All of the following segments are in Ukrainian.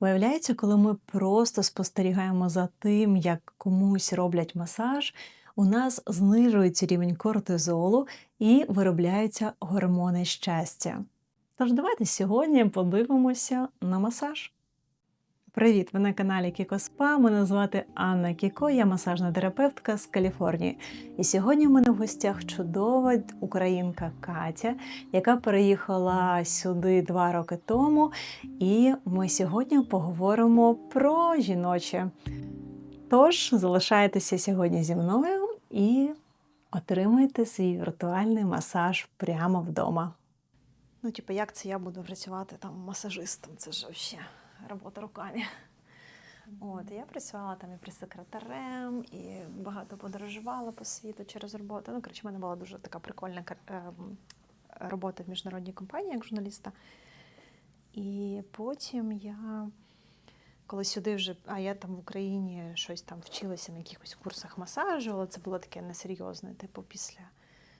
Виявляється, коли ми просто спостерігаємо за тим, як комусь роблять масаж, у нас знижується рівень кортизолу і виробляються гормони щастя. Тож давайте сьогодні подивимося на масаж. Привіт! Ви на каналі Кіко Спа. Мене звати Анна Кіко, я масажна терапевтка з Каліфорнії. І сьогодні в мене в гостях чудова українка Катя, яка переїхала сюди два роки тому. І ми сьогодні поговоримо про жіноче. Тож залишайтеся сьогодні зі мною і отримайте свій віртуальний масаж прямо вдома. Ну, типу, як це я буду працювати там масажистом? Це ж взагалі робота руками. От, я працювала там і прес-секретарем, і багато подорожувала по світу через роботу. Ну, коротше, в мене була дуже така прикольна ем, робота в міжнародній компанії як журналіста. І потім я, коли сюди вже, а я там в Україні щось там вчилася на якихось курсах масажу, але це було таке несерйозне, типу, після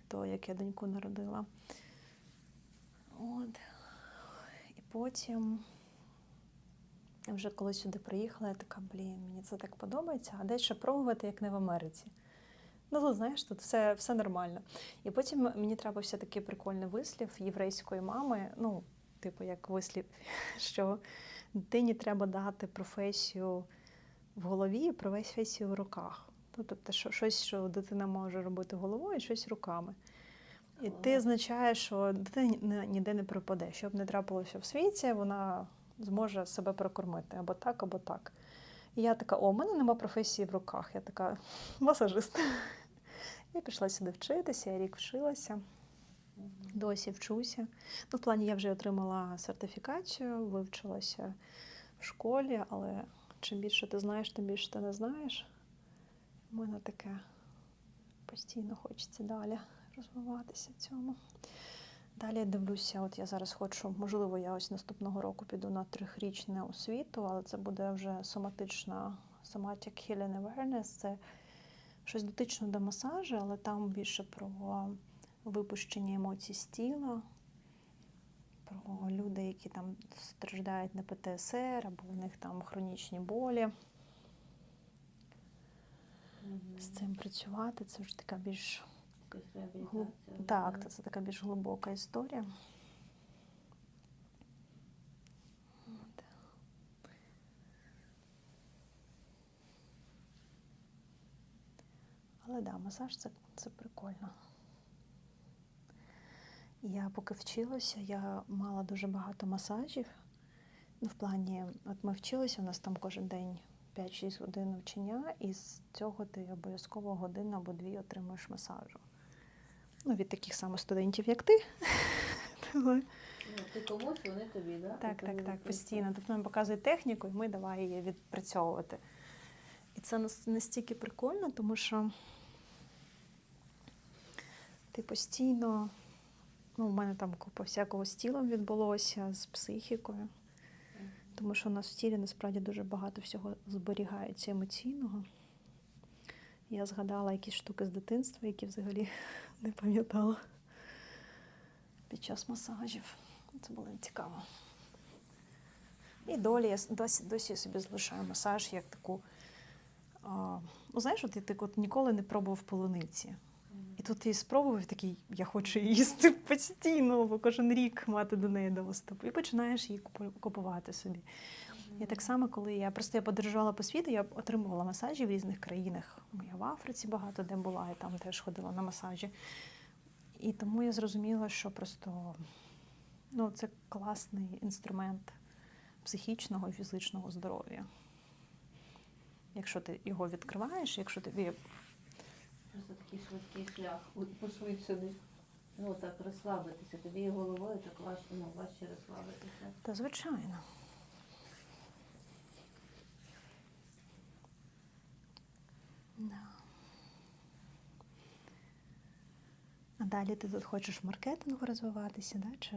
того, як я доньку народила. От. І потім, я вже коли сюди приїхала, я така, блін, мені це так подобається, а десь ще пробувати, як не в Америці. Ну, тут, знаєш, тут все, все нормально. І потім мені трапився такий прикольний вислів єврейської мами, ну, типу, як вислів, що дитині треба дати професію в голові і професію в руках. Ну, тобто, що, щось, що дитина може робити головою, щось руками. І ти означає, що дитина ніде не пропаде. Щоб не трапилося в світі, вона зможе себе прокормити або так, або так. І я така: о, в мене нема професії в руках. Я така масажист. Я пішла сюди вчитися, я рік вчилася, досі вчуся. Ну, в плані я вже отримала сертифікацію, вивчилася в школі, але чим більше ти знаєш, тим більше ти не знаєш. У мене таке постійно хочеться далі розвиватися в цьому. Далі я дивлюся, от я зараз хочу, можливо, я ось наступного року піду на трьохрічну освіту, але це буде вже соматична somatic healing awareness. Це щось дотично до масажу, але там більше про випущення емоцій з тіла, про людей, які там страждають на ПТСР, або у них там хронічні болі. З цим працювати це вже така більш Якась реабілітація. Так, це, це така більш глибока історія. Але да, масаж це, це прикольно. Я поки вчилася, я мала дуже багато масажів. Ну, в плані, от ми вчилися, у нас там кожен день 5-6 годин навчання, і з цього ти обов'язково годину або дві отримуєш масажу ну, від таких самих студентів, як ти. Ну, ти комусь, вони тобі, да? так, Ти так, так, постійно. Тобто нам показують техніку, і ми давай її відпрацьовувати. І це настільки прикольно, тому що ти постійно, ну, у мене там купа всякого з тілом відбулося, з психікою. Тому що у нас в тілі насправді дуже багато всього зберігається емоційного. Я згадала якісь штуки з дитинства, які взагалі не пам'ятала під час масажів. Це було цікаво. І долі я досі, досі собі залишаю масаж як таку. А, ну, знаєш, от ти так от ніколи не пробував полуниці. І тут ти спробував такий, я хочу її їсти постійно, бо кожен рік мати до неї доступ. І починаєш її купувати собі. І так само, коли я просто я подорожувала по світу, я отримувала масажі в різних країнах. Я в Африці багато де була, і там теж ходила на масажі. І тому я зрозуміла, що просто ну, це класний інструмент психічного і фізичного здоров'я. Якщо ти його відкриваєш, якщо тобі Просто такий швидкий шлях, пошвидшений. Ну, так розслабитися. Тобі головою так важче, ну, важче розслабитися. Та звичайно. А далі ти тут хочеш маркетингу розвиватися, да? чи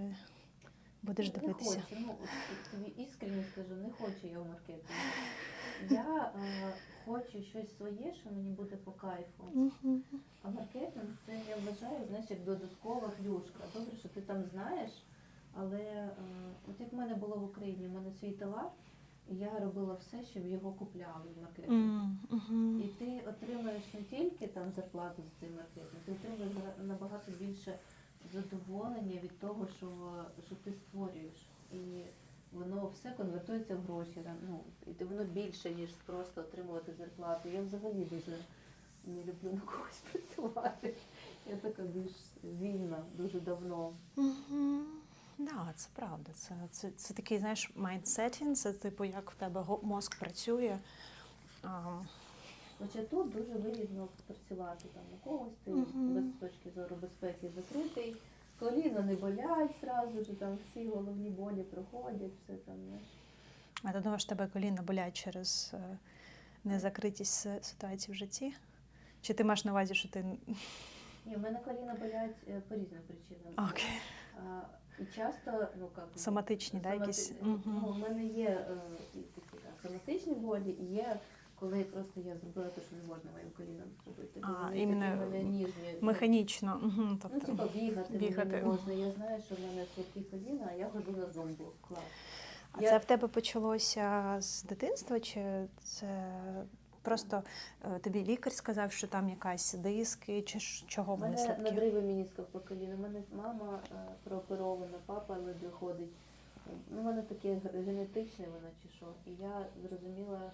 будеш Не дивитися? хочу, ну, от тобі іскренне скажу, не хочу я в маркетингу. Я е, хочу щось своє, що мені буде по кайфу. Мгм. А маркетинг це я вважаю, знаєш, як додаткова плюшка. Добре, що ти там знаєш, але е, от як в мене було в Україні, в мене свій товар, я робила все, щоб його купляли в маркеті. М, мгм. І ти отримаєш не тільки там зарплату за цей маркетинг, ти отримуєш набагато більше задоволення від того, що, що ти створюєш. І воно все конвертується в гроші. Ну, і воно більше, ніж просто отримувати зарплату. Я взагалі дуже не люблю на когось працювати. Я така більш вільна дуже давно. Мгм. Да, це правда. Це, це, це такий, знаєш, майндсетінг, це типу, як в тебе мозк працює. А, Хоча тут дуже вигідно працювати там у когось, ти Мгм. без точки зору безпеки закритий, коліна не болять зразу ж, там всі головні болі проходять, все там. знаєш. а ти думаєш, тебе коліна болять через е, незакритість ситуації в житті? Чи ти маєш на увазі, що ти. Ні, в мене коліна болять е, по різним причинам. Окей. І часто, ну би, Соматичні, да, якісь? Ну, у мене є е, і такі да, соматичні болі, і є, коли просто я зробила те, що не можна моїм колінам зробити. А, іменно ніжні. Механічно. Угу, Ну, тобто. типа бігати, бігати. не можна. Я знаю, що в мене слабкі коліна, а я ходжу на зомбу. Клас. А Я- це в тебе почалося з дитинства, чи це просто е, тобі лікар сказав, що там якась диски, чи чого вони мене слабкі? надриви мінісків по коліну. У мене мама е, прооперована, папа ледве ходить. Ну, у мене таке генетичне воно чи що. І я зрозуміла,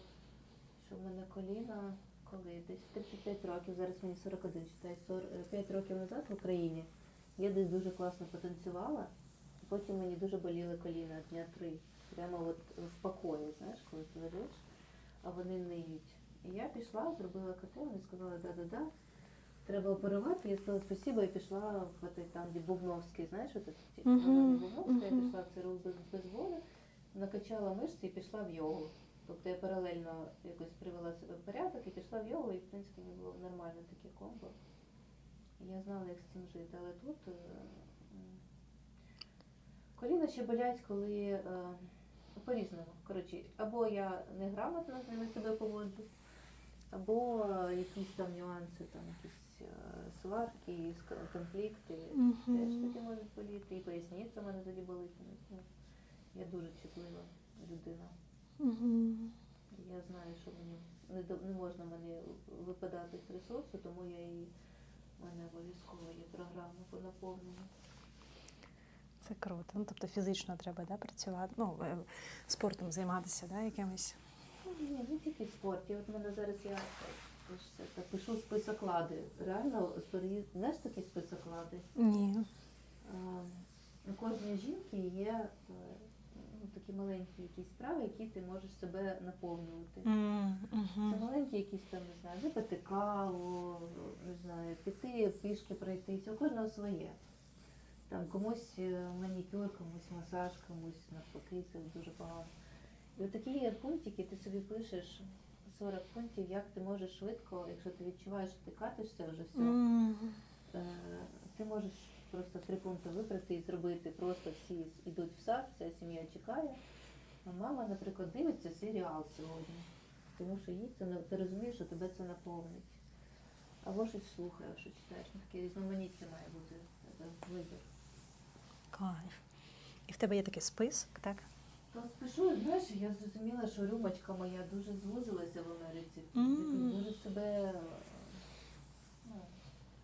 що в мене коліна, коли десь в 35 років, зараз мені 41, читай, 5 років назад в Україні я десь дуже класно потанцювала, потім мені дуже боліли коліна дня три. Прямо от в покої, знаєш, коли ти лежиш, а вони ниють. І я пішла, зробила КТ, вони сказали, да-да-да, треба оперувати. Я сказала спасибо і пішла в отой там, де Бубновський, знаєш, от Мгм, Бубновська, я мгм. пішла в це рух без, без болю, накачала мишці і пішла в йогу. Тобто я паралельно якось привела себе в порядок і пішла в йогу, і в принципі мені було нормальне таке комбо. І я знала, як з цим жити. Але тут е, м, коліна ще болять, коли е, по-різному. Коротше, або я неграмотно з ними себе поводжу, або якісь там нюанси, там якісь е, сварки, конфлікти теж таки можуть боліти. І поясниця в мене тоді болить. Я дуже чутлива людина. Я знаю, що мені не, до- не можна мені випадати з ресурсу, тому я і в мене обов'язково є програма по наповненню. Це круто. Ну, тобто фізично треба да, працювати, ну, е, спортом займатися, да, якимось. Ні, не тільки спорт. І от в мене зараз я так, пишу списоклади. Реально, переїзд- знаєш такі списоклади? Ні. У кожної жінки є е, ну, такі маленькі якісь справи, які ти можеш себе наповнювати. М, Це маленькі якісь там, не знаю, випити каву, не знаю, піти, пішки пройтися, у кожного своє. Там комусь е, манікюр, комусь масаж, комусь навпаки, це дуже погано. Такі є пунктики, ти собі пишеш 40 пунктів, як ти можеш швидко, якщо ти відчуваєш, що ти катишся вже все, е, ти можеш просто три пункти вибрати і зробити. Просто всі йдуть в сад, вся сім'я чекає. А мама, наприклад, дивиться серіал сьогодні, тому що їй це ти розумієш, що тебе це наповнить. Або щось слухаєш, що читаєш. Таке різноманіття має бути вибір. Кайф. І в тебе є такий список, так? То спішу, знаєш, я зрозуміла, що рюмочка моя дуже звузилася в Америці. М. Якось Дуже себе ну,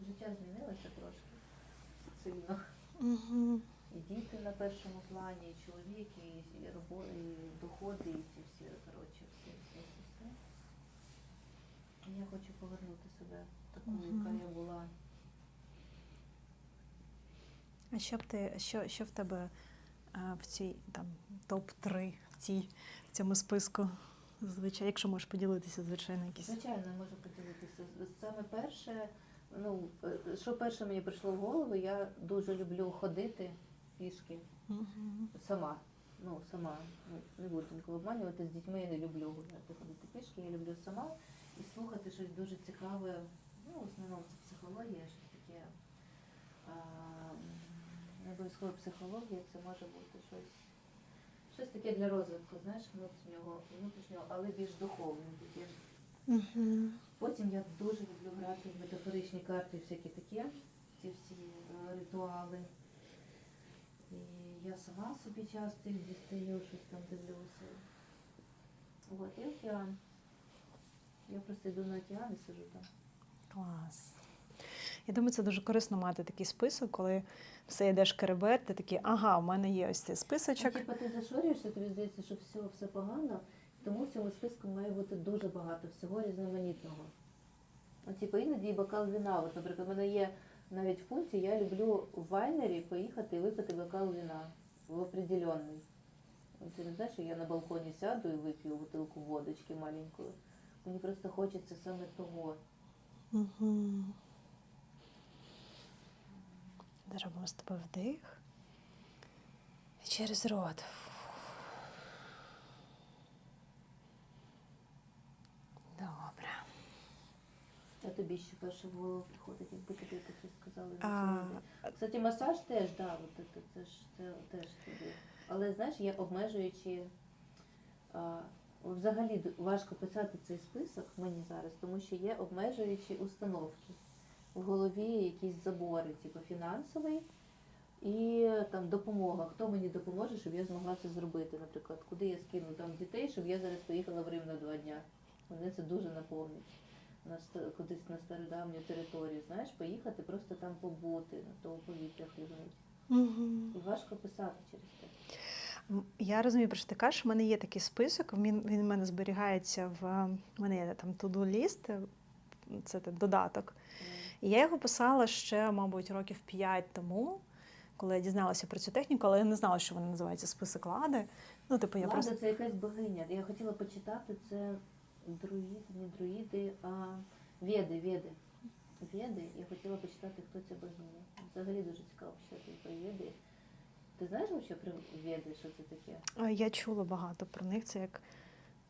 життя змінилося трошки сильно. Угу. І діти на першому плані, і чоловік, і, і робота, і доходи, і ці всі, коротше, всі, всі, всі, всі. І я хочу повернути себе такою, яка я була. А що б ти, що, що в тебе в цій там топ-3 в цій в цьому списку? Звичайно, якщо можеш поділитися, звичайно, якісь. Звичайно, можу поділитися. Саме перше, ну, е, що перше мені прийшло в голову, я дуже люблю ходити пішки Мгм. сама. Ну, сама, ну, не буду нікого обманювати, з дітьми я не люблю гуляти, ходити пішки, я люблю сама і слухати щось дуже цікаве. Ну, в основному це психологія, щось таке. Не обов'язково психологія, це може бути щось, щось таке для розвитку, знаєш, внутрішнього, внутрішнього, але більш духовне таке. Мгм. Потім я дуже люблю грати в метафоричні карти, всякі такі, ці всі е, ритуали. І я сама собі часто їх дістаю, щось там дивлюся. От, і океан. Я просто йду на океан і сижу там. Клас. Я думаю, це дуже корисно мати такий список, коли все йдеш керебет, ти такий, ага, у мене є ось цей Ну, списочок. Типа ти зашорюєшся, тобі здається, що все, все погано, тому в цьому списку має бути дуже багато всього різноманітного. От, типу, іноді бокал вина. От, наприклад, у мене є навіть в пункті, я люблю в вайнері поїхати і випити бокал вина в определенний. Ти не знаєш, що я на балконі сяду і вип'ю бутилку водочки маленької. Мені просто хочеться саме того. Угу. Зробимо з тобою вдих. І через рот. Добре. А тобі ще перше в голову приходить, якби тобі таке сказали А. Кстати, масаж теж, да, от це, це ж це теж тобі. Але знаєш, є обмежуючі. А, взагалі важко писати цей список мені зараз, тому що є обмежуючі установки. В голові якісь забори, типу фінансовий і там допомога. Хто мені допоможе, щоб я змогла це зробити? Наприклад, куди я скину там дітей, щоб я зараз поїхала в Рим на два дня. Мене це дуже наповнить на кудись на стародавню територію, знаєш, поїхати, просто там побути, на того повітря хлібнути. Угу. І важко писати через те. Я розумію, про що ти кажеш. У мене є такий список. Він, він в мене зберігається в в мене є там to-do ліст, це додаток. І я його писала ще, мабуть, років 5 тому, коли я дізналася про цю техніку, але я не знала, що вона називається список лади. Ну, типу, я Лада просто це якась богиня. Я хотіла почитати це друїди, не друїди, а веди, веди. Веди. Я хотіла почитати, хто ця богиня. Взагалі дуже цікаво почитати про веди. Ти знаєш взагалі про веди, що це таке? Я чула багато про них. Це як,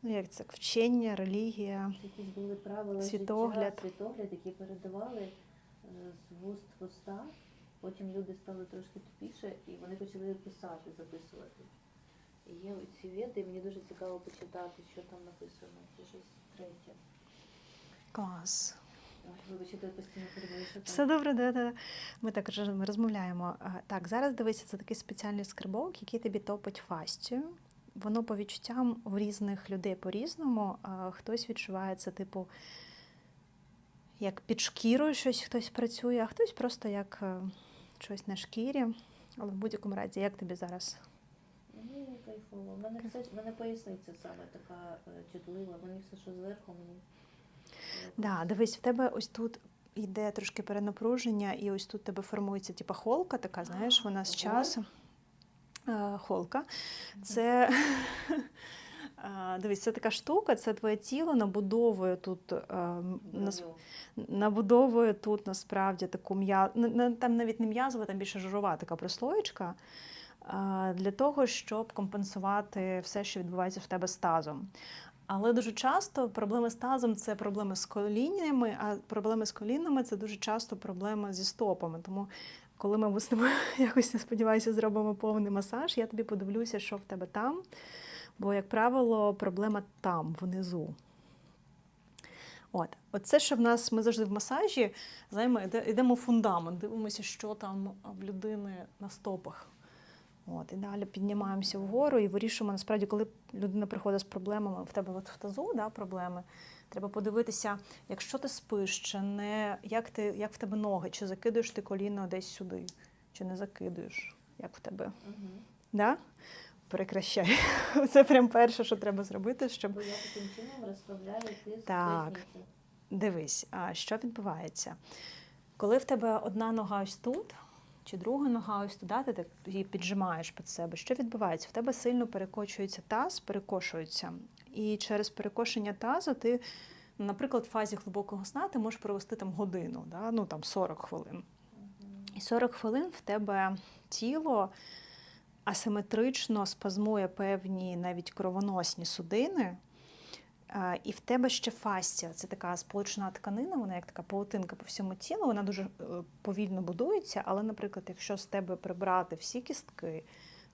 ну, як це вчення, релігія. Якісь були правила Світогляд. життя, світогляд, які передавали з вуст в уста. Потім люди стали трошки тупіше і вони почали писати, записувати. І є ці веди, і мені дуже цікаво почитати, що там написано. Це щось третє. Клас. Вибачте, постійно перебуваю, Все добре, да, да. Ми так ми розмовляємо. Так, зараз дивися, це такий спеціальний скрибок, який тобі топить фастію. Воно по відчуттям в різних людей по-різному. Хтось відчуває це, типу, як під шкірою щось хтось працює, а хтось просто як е, щось на шкірі. Але в будь-якому разі, як тобі зараз? Мені кайфово. У мене все, мене поясниця саме така е, чутлива. Мені все, що зверху, мені. Да, дивись, в тебе ось тут йде трошки перенапруження, і ось тут тебе формується типа холка, така, знаєш, вона з часом. Е, Холка. Це дивись, це така штука, це твоє тіло набудовує тут е, нас- набудовує тут насправді таку м'я... н- н- там навіть не м'язова, там більше жирова така прослоєчка. е, Для того, щоб компенсувати все, що відбувається в тебе з тазом. Але дуже часто проблеми з тазом це проблеми з коліннями, а проблеми з колінами це дуже часто проблеми зі стопами. Тому, коли ми з тобою якось я сподіваюся, зробимо повний масаж, я тобі подивлюся, що в тебе там. Бо, як правило, проблема там, внизу. От, оце, що в нас ми завжди в масажі, знаємо, йдемо в фундамент, дивимося, що там в людини на стопах. От, і далі піднімаємося вгору і вирішуємо, насправді, коли людина приходить з проблемами, в тебе от в тазу да, проблеми, треба подивитися, якщо ти спиш, чи не, як, ти, як в тебе ноги, чи закидуєш ти коліно десь сюди, чи не закидуєш, як в тебе. Мгм. Да? Прекращай. Це прям перше, що треба зробити, щоб Бо я таким чином розслабляю тиск Так. Дивись, а що відбувається? Коли в тебе одна нога ось тут, чи друга нога ось туди, ти так її піджимаєш під себе. Що відбувається? В тебе сильно перекочується таз, перекошується. І через перекошення тазу ти, наприклад, в фазі глибокого сна ти можеш провести там годину, да? ну там 40 хвилин. І 40 хвилин в тебе тіло асиметрично спазмує певні навіть кровоносні судини. І в тебе ще фасція. Це така сполучна тканина, вона як така паутинка по всьому тілу, вона дуже е, повільно будується. Але, наприклад, якщо з тебе прибрати всі кістки,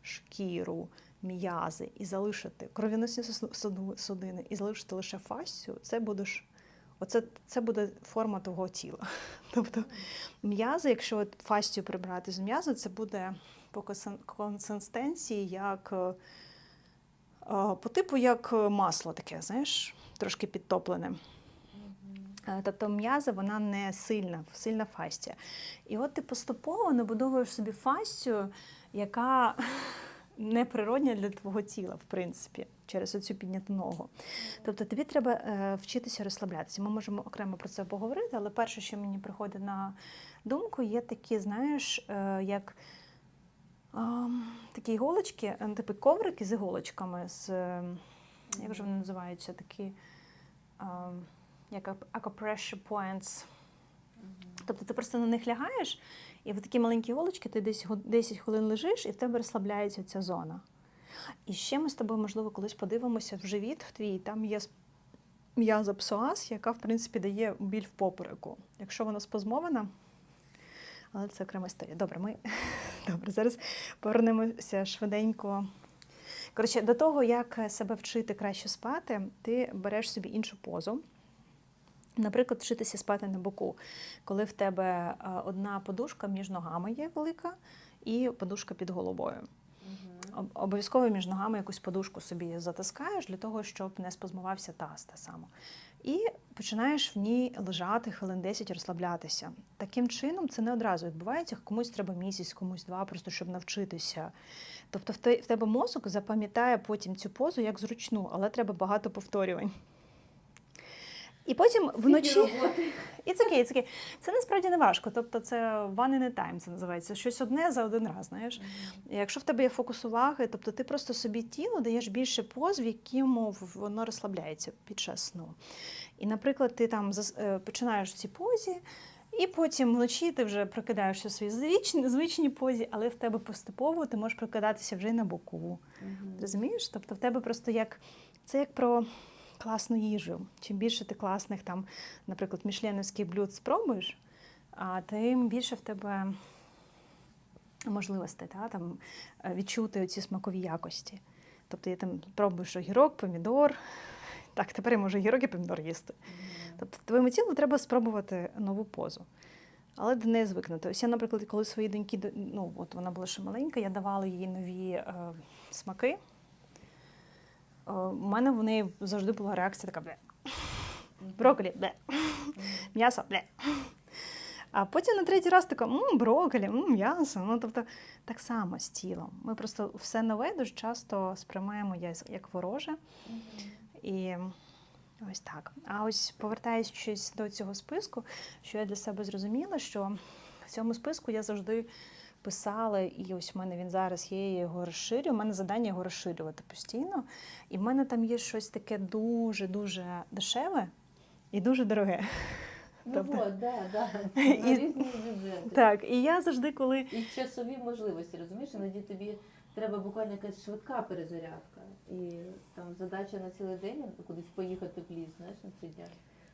шкіру, м'язи і залишити суду- судини, і залишити лише фасцію, це будеш. Оце це буде форма того тіла. Тобто м'язи, якщо фастію прибрати з м'язу, це буде по консистенції як е, по типу як е, масло таке, знаєш, трошки підтоплене. Е, Тобто м'яза вона не сильна, сильна фастія. І от ти поступово набудовуєш собі фастію, яка неприродня для твого тіла, в принципі, через оцю підняту ногу. Тобто тобі треба е, вчитися розслаблятися. Ми можемо окремо про це поговорити, але перше, що мені приходить на думку, є такі, знаєш, е, як такі іголочки, е, типу коврики з іголочками, з, е, як же вони називаються, такі. Як acupressure points. Тобто ти просто на них лягаєш, і в такі маленькі голочки ти десь 10 хвилин лежиш, і в тебе розслабляється ця зона. І ще ми з тобою, можливо, колись подивимося в живіт в твій, там є м'яза псоас, яка, в принципі, дає біль в попереку. Якщо вона спазмована, але це окрема історія. Добре, ми добре, зараз повернемося швиденько. Коротше, до того, як себе вчити краще спати, ти береш собі іншу позу. Наприклад, вчитися спати на боку, коли в тебе е, одна подушка між ногами є велика, і подушка під головою. Об- Обов'язково між ногами якусь подушку собі затискаєш для того, щоб не спазмувався таз те само. І починаєш в ній лежати хвилин 10, розслаблятися. Таким чином, це не одразу відбувається. Комусь треба місяць, комусь два, просто щоб навчитися. Тобто в те- в тебе мозок запам'ятає потім цю позу як зручну, але треба багато повторювань. І потім вночі. І це окей, це окей. Це насправді не важко. Тобто це one in a time, це називається. Щось одне за один раз, знаєш. І Якщо в тебе є фокус уваги, тобто ти просто собі тіло даєш більше поз, в якому воно розслабляється під час сну. І, наприклад, ти там е, починаєш в цій позі, і потім вночі ти вже прокидаєшся в своїй звичній, звичній позі, але в тебе поступово ти можеш прокидатися вже й на боку. Розумієш? Тобто в тебе просто як це як про класну їжу. Чим більше ти класних там, наприклад, мішленівських блюд спробуєш, а тим більше в тебе можливостей та, там, е, відчути ці смакові якості. Тобто я там пробуєш огірок, помідор. Так, тепер я можу огірок і помідор їсти. Тобто твоєму тілу треба спробувати нову позу. Але до неї звикнути. Ось я, наприклад, коли свої доньки, до- ну от вона була ще маленька, я давала їй нові е, смаки. Е, у мене в неї завжди була реакція така бля. Брокколі, бля. М'ясо, бля. А потім на третій раз така м, брокколі, м, м'ясо. Ну, тобто, так само з тілом. Ми просто все нове дуже часто сприймаємо як вороже. І ось так. А ось повертаючись до цього списку, що я для себе зрозуміла, що в цьому списку я завжди писала, і ось в мене він зараз є, я його розширю. У мене завдання його розширювати постійно. І в мене там є щось таке дуже-дуже дешеве і дуже дороге. Ну Тобто- от, да, да. І- На різні бюджети. Так, і я завжди, коли І часові можливості, розумієш, іноді тобі треба буквально якась швидка перезарядка. І там задача на цілий день кудись поїхати в ліс, знаєш, на три дня.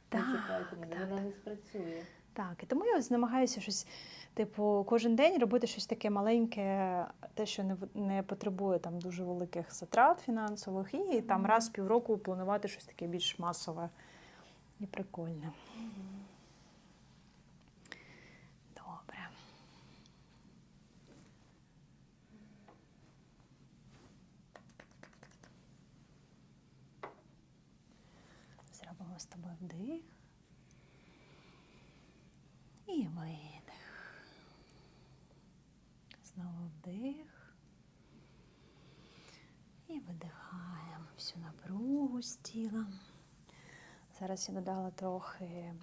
Так, так, вона не спрацює. Так, і тому я намагаюся щось, типу, кожен день робити щось таке маленьке, те, що не, не потребує там дуже великих затрат фінансових, і там раз в півроку планувати щось таке більш масове і прикольне. Добре. Зробимо з тобою вдих. І видих. Знову вдих. І видихаємо всю напругу з тіла. Зараз я додала трохи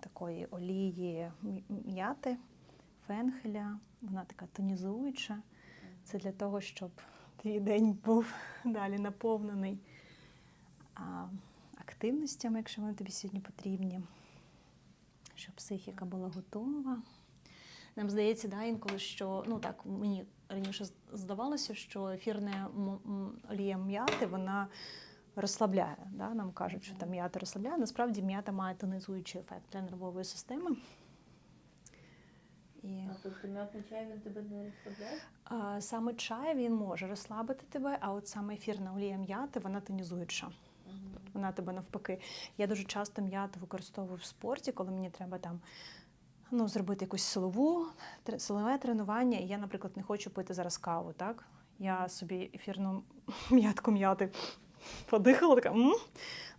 такої олії м'яти, фенхеля. Вона така тонізуюча. Це для того, щоб твій день був далі наповнений активностями, якщо вони тобі сьогодні потрібні, щоб психіка була готова. Нам здається, да, інколи, що ну так мені раніше здавалося, що ефірна м- олія м'яти вона розслабляє. Да? Нам кажуть, що там м'ята розслабляє. Насправді м'ята має тонізуючий ефект для нервової системи. І А тобто м'ятний чай він тебе не розслабляє? а, саме чай він може розслабити тебе, а от саме ефірна олія м'яти, вона тонізуюча. Вона тебе навпаки. Я дуже часто м'яту використовую в спорті, коли мені треба там ну, зробити якусь силову, силове тренування. І я, наприклад, не хочу пити зараз каву, так? Я собі ефірну м'ятку м'яти подихала, така м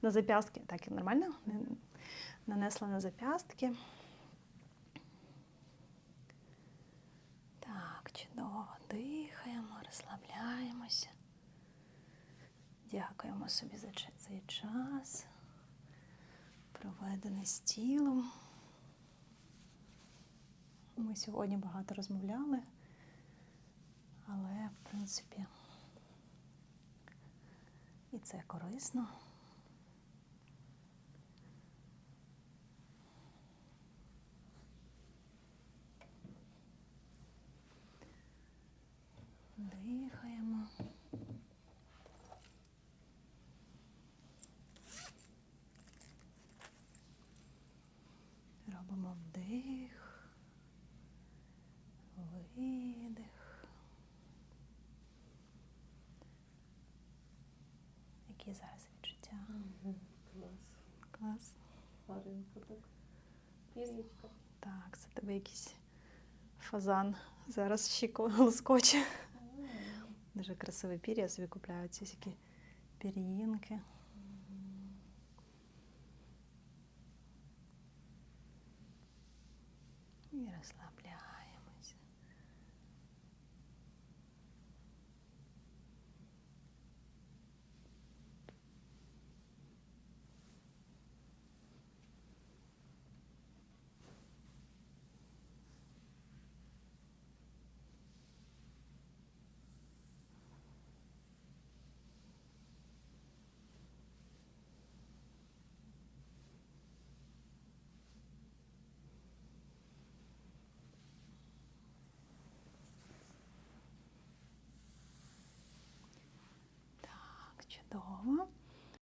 на зап'ястки. Так, нормально? Нанесла на зап'ястки. Так, чудово. Дихаємо, розслабляємося. Дякуємо собі за цей час, проведений з тілом. Ми сьогодні багато розмовляли, але, в принципі, і це корисно. Дихаємо. Робимо вдих, видих. Які зараз відчуття? Клас. Клас. Гарненько так. Пір'ячка. Так, це тебе якийсь фазан. Зараз ще ко- лоскоче. Дуже красиве пір'я, собі купляю ці всякі пір'їнки. І розслабляємося. Так, чудово.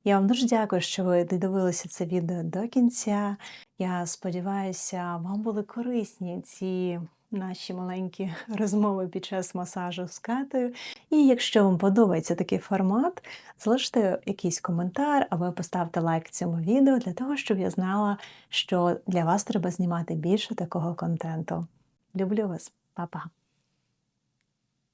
Я вам дуже дякую, що ви додивилися це відео до кінця. Я сподіваюся, вам були корисні ці наші маленькі розмови під час масажу з Катею. І якщо вам подобається такий формат, залиште якийсь коментар або поставте лайк цьому відео для того, щоб я знала, що для вас треба знімати більше такого контенту. Люблю вас, Па-па!